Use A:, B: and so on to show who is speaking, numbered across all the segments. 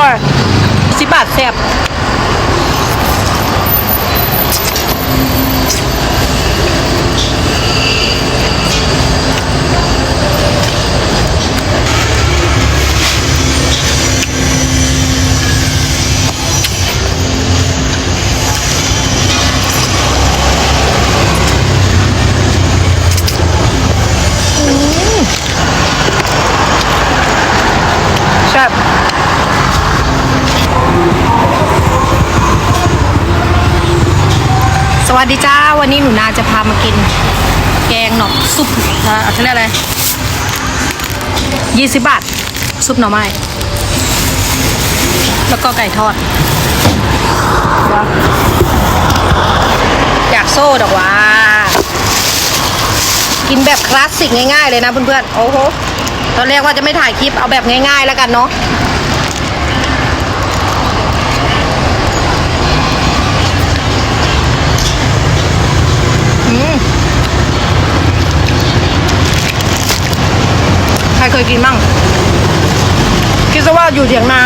A: ร่อยสิบบาทแซ่บ วัสดีจ้า วันนี้หนูนาจะพามากิน แกงหน่อซุปเอ่อเขาเรียกอะไรยี่สิบบาท ซุปหน่อไม้ แล้วก็ไก่ทอด อยากโซ่ดอกว่า กินแบบคลาสสิกง่ายๆเลยนะเพื่อนๆ โอ้โห ตอนแรกว่าจะไม่ถ่ายคลิปเอาแบบง่ายๆแล้วกันเนาะ อืม ใครเค ยกินบ้างคิดซะว่าอยู่เถียงนา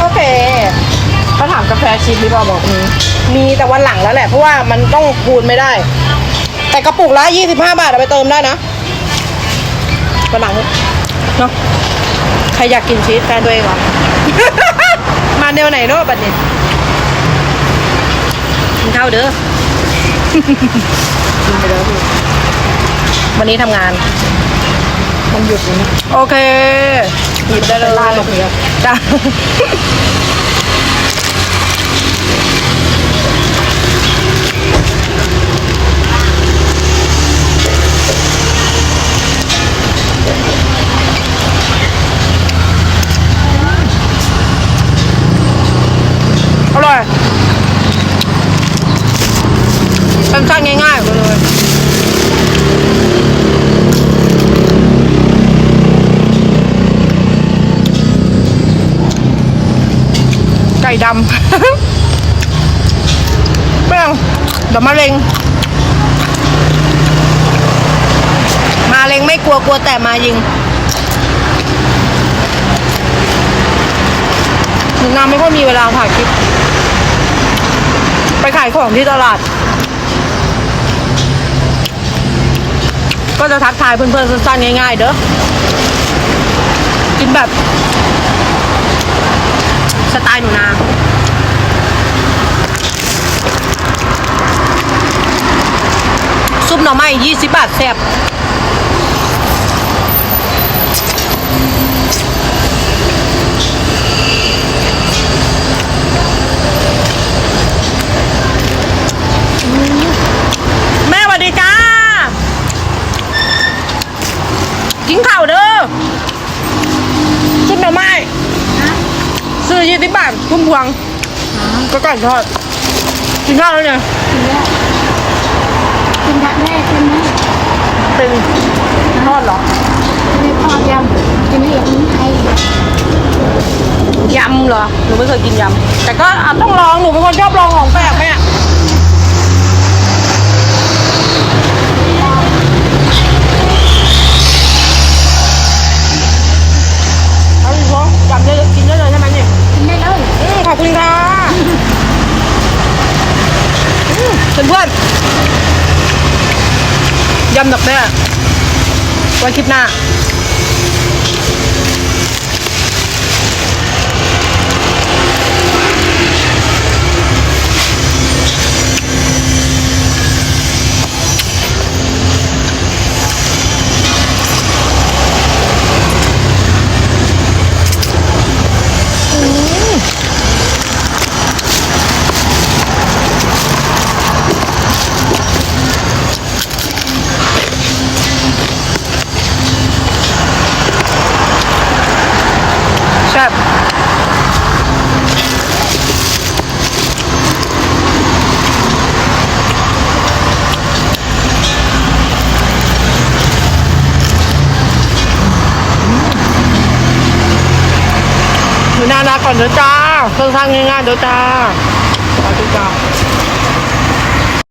A: โอเคเขาถามกาแฟชิมหรือบอกมีมีแต่วันหลังแล้วแหละ เพราะว่ามันต้องคูณไม่ได้ แต่กระปุกละยี่สิบห้าบาทเอาไปเติมได้นะวันหลังเนาะใครอยากกินชีสแฟนตัวเองเหรอ มาแนวไหนเนาะบัดนี้กินข้าวเด้อ กินไปเด้อพี่วันนี้ทำงาน มันหยุดนะโอเค หยิบได้เลยลงเยจ้า สั้นๆง่ายๆไปเลยไก่ดำ ไม่เอาเดี๋ยวมะเร็งมาเร็งไม่กลัวกลัวแต่มายิงหนูนาไม่ค่อยมีเวลาถ่ายคลิป ไปขายของที่ตลาด ก็จะทักทายเพื่อนๆสั้นๆง่ายๆ เด้อกินแบบสไตล์หนูนาซุปหน่อไม้ยี่สิบบาทแซ่บแม่สวัสดีจ้า กินข้าวเด้อซุปหน่อไม้ซื้อยี่สิบบาทพุ่มพวงก็ไก่ทอดกินข้าวแล้วเนี่ย
B: กินทักแม่ใช่ไหม
A: เป็นทอดเหรอ
B: ไม่พอยำกินเองไทย
A: ยำเหรอหนูไม่เคยกินยำแต่ก็อะต้องลองหนูเป็นคนชอบลองของแปลกแม่เอาอีกเหรอยำได้เลยกินได้เลยใช่ไหมเนี่ย
B: กินได้เลย
A: อืมขอบคุณค่ะ อืมเพื่อนยำดอกแด้ไว้คลิปหน้า ดูน่ารักก่อนเด้อจ้าเครื่องสร้างง่ายๆเด้อจ้าสวัสดีจ้า